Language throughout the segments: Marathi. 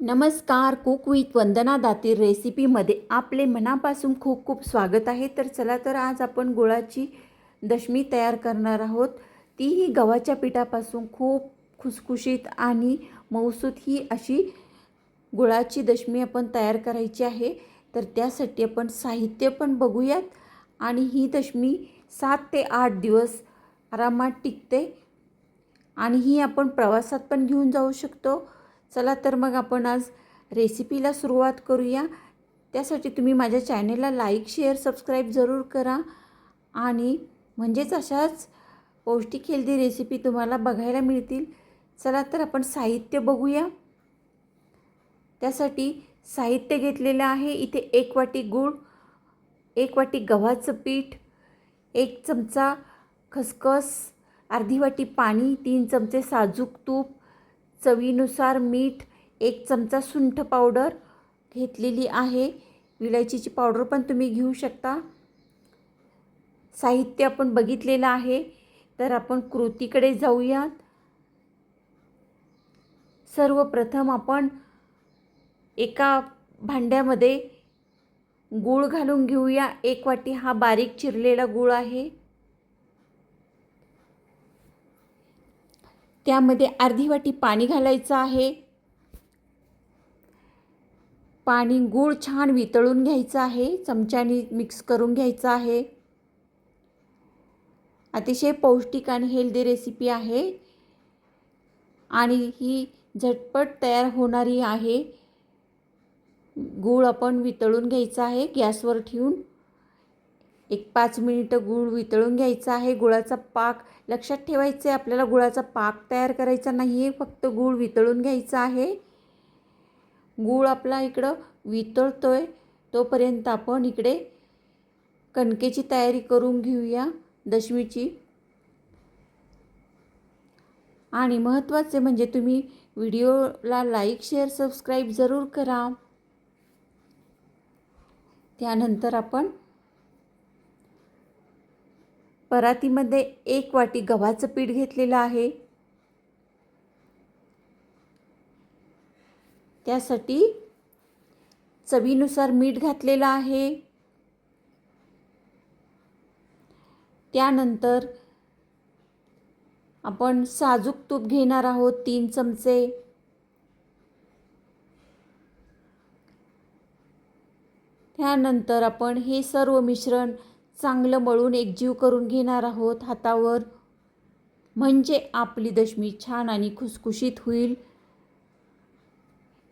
नमस्कार कुक विथ वंदना दातीर रेसिपीमध्ये आपले मनापासून खूप खूप स्वागत आहे. तर चला तर आज आपण गुळाची दशमी तयार करणार आहोत. तीही गव्हाच्या पिठापासून खूप खुसखुशीत आणि मऊसूत ही अशी गुळाची दशमी आपण तयार करायची आहे. तर त्यासाठी आपण साहित्य पण बघूयात आणि ही दशमी सात ते आठ दिवस आरामात टिकते आणि ही आपण प्रवासात पण घेऊन जाऊ शकतो. चला तर मग आपण आज रेसिपीला सुरुवात करूया. त्यासाठी तुम्ही माझ्या चॅनेलला लाईक शेअर सबस्क्राईब जरूर करा. आणि म्हणजेच अशाच पौष्टिक हेल्दी रेसिपी तुम्हाला बघायला मिळतील. चला तर आपण साहित्य बघूया. त्यासाठी साहित्य घेतलेलं आहे. इथे एक वाटी गूळ एक वाटी गव्हाचं पीठ एक चमचा खसखस अर्धी वाटी पाणी तीन चमचे साजूक तूप चवीनुसार मीठ एक चमचा सुंठ पावडर घेतलेली आहे. विलायचीची पावडर पण तुम्ही घेऊ शकता. साहित्य आपण बघितलेलं आहे. तर आपण कृतीकडे जाऊयात. सर्वप्रथम आपण एका भांड्यामध्ये गूळ घालून घेऊया. एक वाटी हा बारीक चिरलेला गूळ आहे. त्यामध्ये अर्धी वाटी पाणी घालायचं आहे. पाणी गूळ छान वितळून घ्यायचं आहे. चमच्याने मिक्स करून घ्यायचं आहे. अतिशय पौष्टिक आणि हेल्दी रेसिपी आहे. आणि ही झटपट तयार होणारी आहे. गूळ आपण वितळून घ्यायचा आहे. गॅसवर ठेवून एक पाच मिनिटं गूळ वितळून घ्यायचा आहे. गुळाचा पाक लक्षात ठेवायचं. आहे आपल्याला गुळाचा पाक तयार करायचा नाही आहे फक्त गूळ वितळून घ्यायचा आहे. गूळ आपला इकडं वितळतो आहे तोपर्यंत आपण इकडे कणकेची तयारी करून घेऊया दशमीची. आणि महत्त्वाचे म्हणजे तुम्ही व्हिडिओला लाईक शेअर सबस्क्राईब जरूर करा. त्यानंतर आपण परातीमध्ये एक वाटी गव्हाचं पीठ घेतलेलं आहे. त्यासाठी चवीनुसार मीठ घातलेलं आहे. त्यानंतर आपण साजूक तूप घेणार आहोत तीन चमचे. त्यानंतर आपण हे सर्व मिश्रण चांगलं मळून एकजीव करून घेणार आहोत. हातावर म्हणजे आपली दशमी छान आणि खुसखुशीत होईल.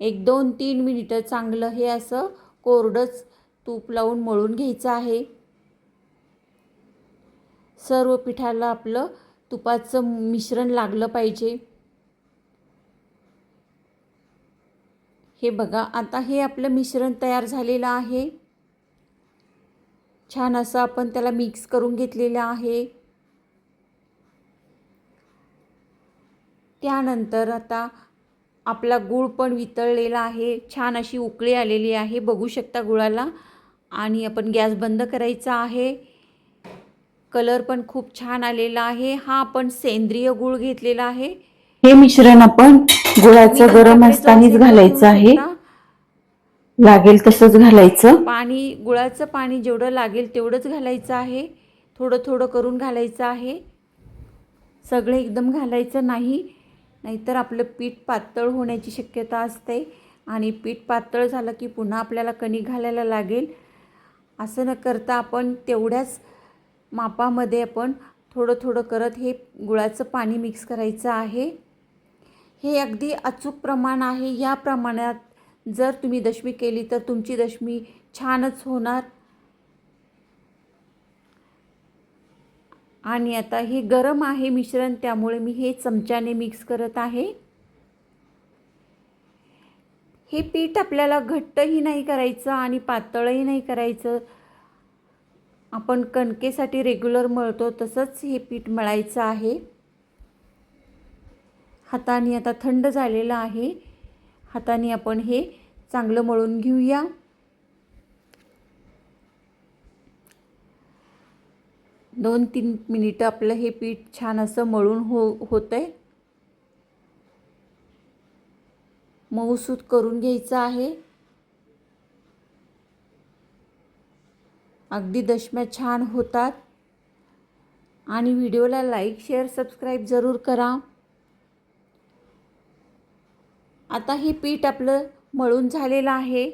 एक दोन तीन मिनिटं चांगलं हे असं कोरडंच तूप लावून मळून घ्यायचं आहे. सर्व पिठाला आपलं तुपाचं मिश्रण लागलं पाहिजे. हे बघा आता हे आपलं मिश्रण तयार झालेलं आहे. छान असं आपण त्याला मिक्स करून घेतलेलं आहे. त्यानंतर आता आपला गूळ पण वितळलेला आहे. छान अशी उकळी आलेली आहे. बघू शकता गुळाला. आणि आपण गॅस बंद करायचा आहे. कलर पण खूप छान आलेला आहे. हा आपण सेंद्रिय गूळ घेतलेला आहे. हे मिश्रण आपण गुळाचं गरम असतानाच घालायचं आहे. लागेल तसंच घालायचं. पाणी गुळाचं पाणी जेवढं लागेल तेवढंच घालायचं आहे. थोडं थोडं करून घालायचं आहे. सगळं एकदम घालायचं नाही. नाहीतर आपलं पीठ पातळ होण्याची शक्यता असते. आणि पीठ पातळ झालं की पुन्हा आपल्याला कणी घालायला लागेल. असं न करता आपण तेवढ्याच मापामध्ये आपण थोडं थोडं करत हे गुळाचं पाणी मिक्स करायचं आहे. हे अगदी अचूक प्रमाण आहे. या प्रमाणात जर तुम्ही दशमी केली तर तुमची दशमी छानच होणार. आणि आता हे गरम आहे मिश्रण त्यामुळे मी हे चमच्याने मिक्स करत आहे. हे पीठ आपल्याला घट्टही नाही करायचं आणि पातळही नाही करायचं. आपण कणकेसाठी रेग्युलर मळतो तसंच हे पीठ मळायचं आहे. हाताने आता थंड झालेलं आहे. हाताने आपण हे चांगलं मळून घेऊया. दोन तीन मिनिटं आपलं हे पीठ छान असं मळून हो होतं आहे मऊसूत करून घ्यायचं आहे. अगदी दशम्या छान होतात. आणि व्हिडिओला लाईक शेअर सबस्क्राईब जरूर करा. आता हे पीठ आपलं मळून झालेलं आहे.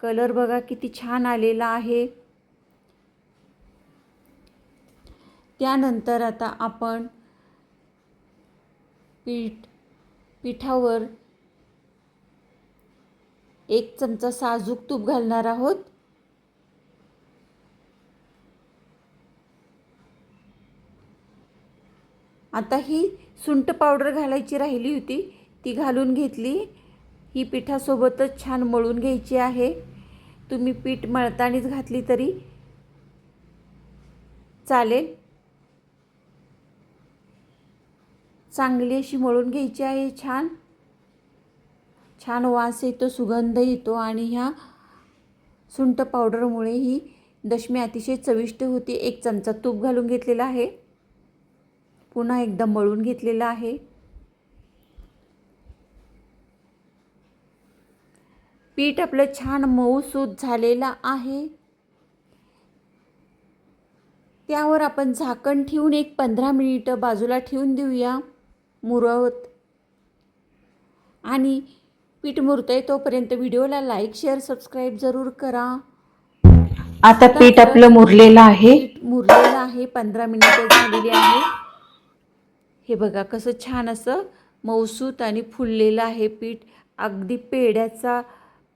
कलर बघा किती छान आलेला आहे. त्यानंतर आता आपण पीठ पिठावर एक चमचा साजूक तूप घालणार आहोत. आता ही सुंट पावडर घालायची राहिली होती. ती घालून घेतली. ही पिठासोबतच छान मळून घ्यायची आहे. तुम्ही पीठ मळतानीच घातली तरी चालेल. चांगली अशी मळून घ्यायची आहे छान. छान वास येतो सुगंध येतो आणि ह्या सुंठ पावडरमुळे ही दशमी अतिशय चविष्ट होती. एक चमचा तूप घालून घेतलेला आहे. पुन्हा एकदा मळून घेतलेला आहे. पीठ आपलं छान मऊसूत झालेलं आहे. त्यावर आपण झाकण ठेवून एक पंधरा मिनिटं बाजूला ठेवून देऊया मुरवत आणि पीठ मुरतंय तोपर्यंत व्हिडिओला लाईक शेअर सबस्क्राईब जरूर करा. आता पीठ आपलं मुरलेलं आहे. मुरलेलं आहे पंधरा मिनिटं झालेली आहे. हे बघा कसं छान असं मऊसूत आणि फुललेलं आहे पीठ. अगदी पेड्याचा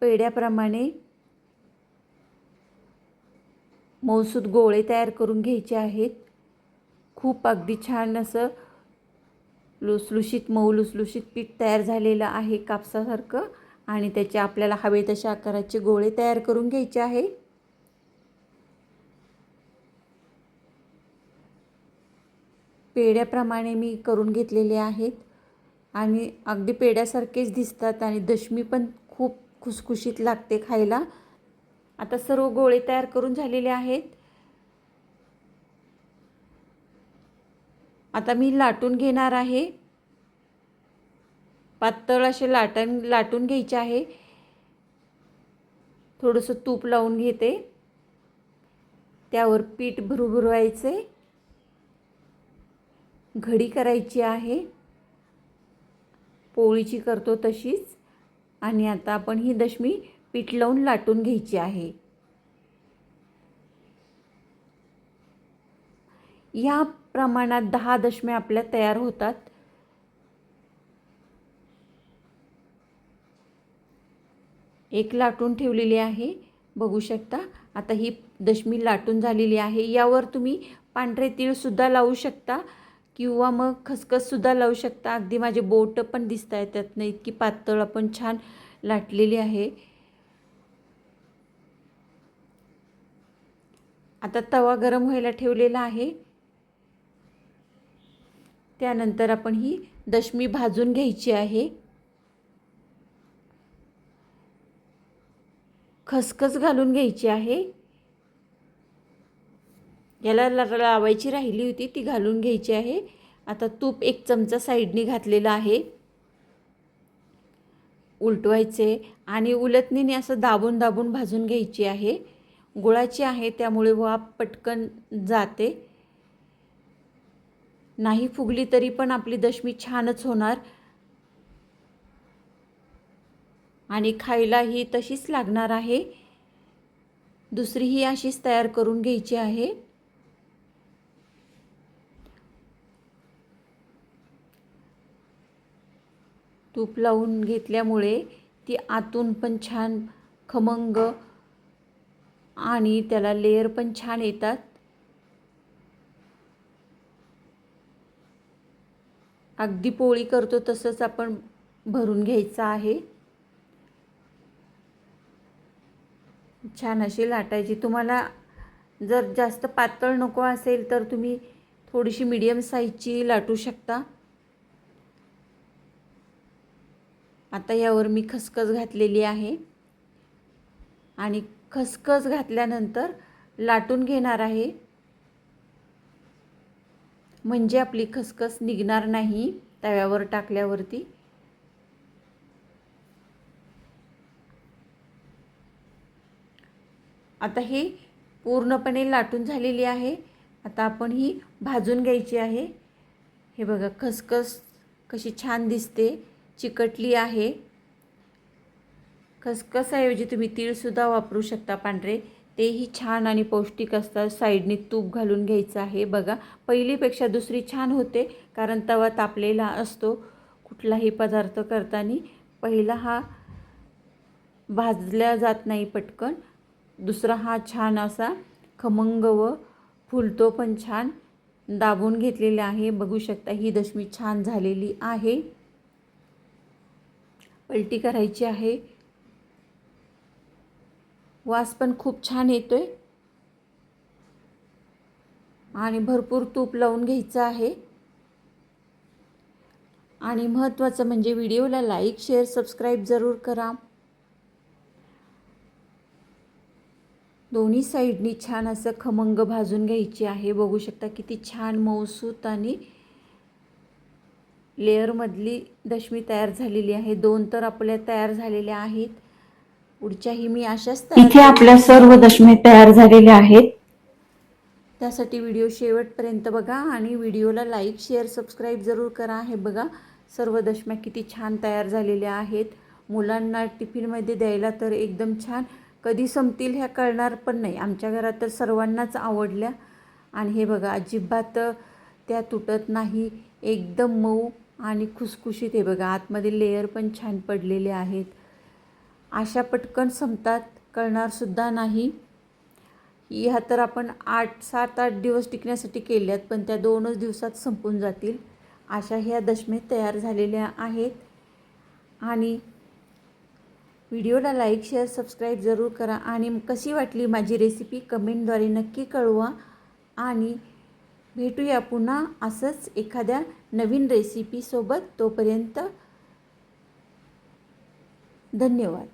पेड्याप्रमाणे मौसूद गोळे तयार करून घ्यायचे आहेत. खूप अगदी छान असं लुसलुशीत मऊ लुसलुशीत पीठ तयार झालेलं आहे कापसासारखं आणि त्याचे आपल्याला हवे तशा आकाराचे गोळे तयार करून घ्यायचे आहे पेड्याप्रमाणे मी करून घेतलेले आहेत आणि अगदी पेड्यासारखेच दिसतात आणि दशमी पण खुसखुशीत लागते खायला. आता सर्व गोळे तयार करून झालेले आहेत. आता मी लाटून घेणार आहे. पातळ असे लाटण लाटून घ्यायचे आहे. थोडंसं तूप लावून घेते. त्यावर पीठ भुरभुरवायचे. घडी करायची आहे. पोळीची करतो तशीच. आणि आता आपण ही दशमी पीठ लावून लाटून घ्यायची आहे. या प्रमाणात दहा दशम्या आपल्या तयार होतात. एक लाटून ठेवलेली आहे. बघू शकता आता ही दशमी लाटून झालेली आहे. यावर तुम्ही पांढरे तीळसुद्धा लावू शकता. किंवा मग खसखससुद्धा लावू शकता. अगदी माझे बोट पण दिसत आहेत त्यातनं. इतकी पातळ आपण छान लाटलेली आहे. आता तवा गरम व्हायला ठेवलेला आहे. त्यानंतर आपण ही दशमी भाजून घ्यायची आहे. खसखस घालून घ्यायची आहे. याला लावायची राहिली होती ती घालून घ्यायची आहे. आता तूप एक चमचा साईडने घातलेला आहे. उलटवायचे आणि उलटणीने असं दाबून दाबून भाजून घ्यायची आहे. गुळाची आहे त्यामुळे वाफ पटकन जाते. नाही फुगली तरी पण आपली दशमी छानच होणार. आणि खायलाही तशीच लागणार आहे. दुसरी ही अशीच तयार करून घ्यायची आहे. तूप लावून घेतल्यामुळे ती आतून पण छान खमंग आणि त्याला लेअर पण छान येतात. अगदी पोळी करतो तसंच आपण भरून घ्यायचं आहे. छान अशी लाटायची. तुम्हाला जर जास्त पातळ नको असेल तर तुम्ही थोडीशी मीडियम साईजची लाटू शकता. आता यावर मी खसखस घातलेली आहे. आणि खसखस घातल्यानंतर लाटून घेणार आहे. म्हणजे आपली खसखस निघणार नाही तव्यावर टाकल्यावरती. आता हे पूर्णपणे लाटून झालेली आहे. आता आपण ही भाजून घ्यायची आहे. हे बघा खसखस कशी छान दिसते. चिकटली आहे. खसखसऐवजी तुम्ही तीळसुद्धा वापरू शकता पांढरे. तेही छान आणि पौष्टिक असतात. साईडने तूप घालून घ्यायचं आहे. बघा पहिलीपेक्षा दुसरी छान होते कारण तवा तापलेला असतो. कुठलाही पदार्थ करताना पहिला हा भाजल्या जात नाही पटकन. दुसरा हा छान असा खमंग व फुलतो पण छान दाबून घेतलेला आहे. बघू शकता ही दशमी छान झालेली आहे. पलटी करायची आहे. वास पण खूप छान येतोय. आणि भरपूर तूप लावून घ्यायचं आहे. आणि महत्त्वाचं म्हणजे व्हिडिओला लाईक शेअर सबस्क्राईब जरूर करा. दोन्ही साईडनी छान असं खमंग भाजून घ्यायची आहे. बघू शकता किती छान मऊसूत आणि लेअरमधली दशमी तयार झालेली आहे. दोन तर आपल्या तयार झालेल्या आहेत. पुढच्याही मी अशाच इथे आपल्या सर्व दशमी तयार झालेल्या आहेत. त्यासाठी व्हिडिओ शेवटपर्यंत बघा आणि व्हिडिओला लाईक शेअर सबस्क्राईब जरूर करा. हे बघा सर्व दशम्या किती छान तयार झालेल्या आहेत. मुलांना टिफिनमध्ये द्यायला तर एकदम छान. कधी संपतील ह्या कळणार पण नाही. आमच्या घरात तर सर्वांनाच आवडल्या. आणि हे बघा अजिबात त्या तुटत नाही. एकदम मऊ. आणि खुसखुशीत. हे बघा आतमध्ये लेयर पण छान पडलेले आहेत. अशा पटकन संपतात कळणारसुद्धा नाही. ह्या तर आपण आठ सात आठ दिवस टिकण्यासाठी केल्यात पण त्या दोनच दिवसात संपून जातील. अशा ह्या दशमेत तयार झालेल्या आहेत. आणि व्हिडिओला लाईक शेअर सबस्क्राईब जरूर करा. आणि कशी वाटली माझी रेसिपी कमेंटद्वारे नक्की कळवा. आणि भेटूया पुन्हा असंच एखाद्या नवीन रेसिपीसोबत तोपर्यंत धन्यवाद.